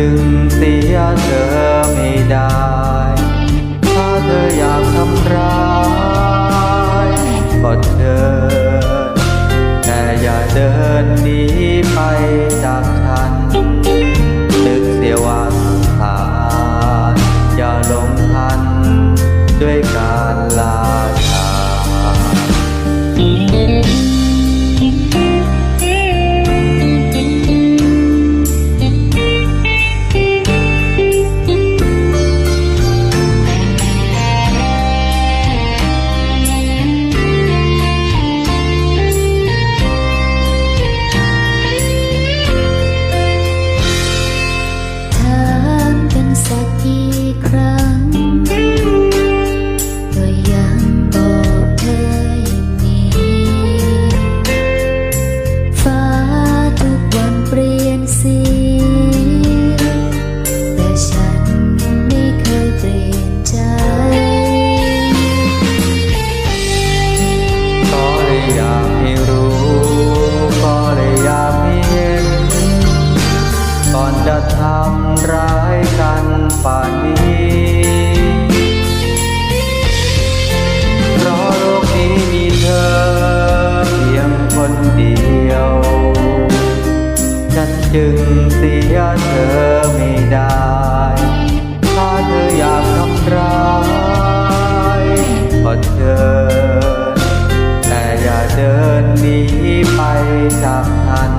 จึงเสียเธอไม่ได้ ถ้าเธออยากทำร้ายก็เดินแต่อย่าเดินหนีไปจากฉัน นึกเสียว่าสงขารอย่าลงทัน ด้วยการลาฉัน จึงเสียเธอไม่ได้ ถ้าเธออยากทำร้ายก็เชิญแต่อย่าเดินหนีไปจากฉัน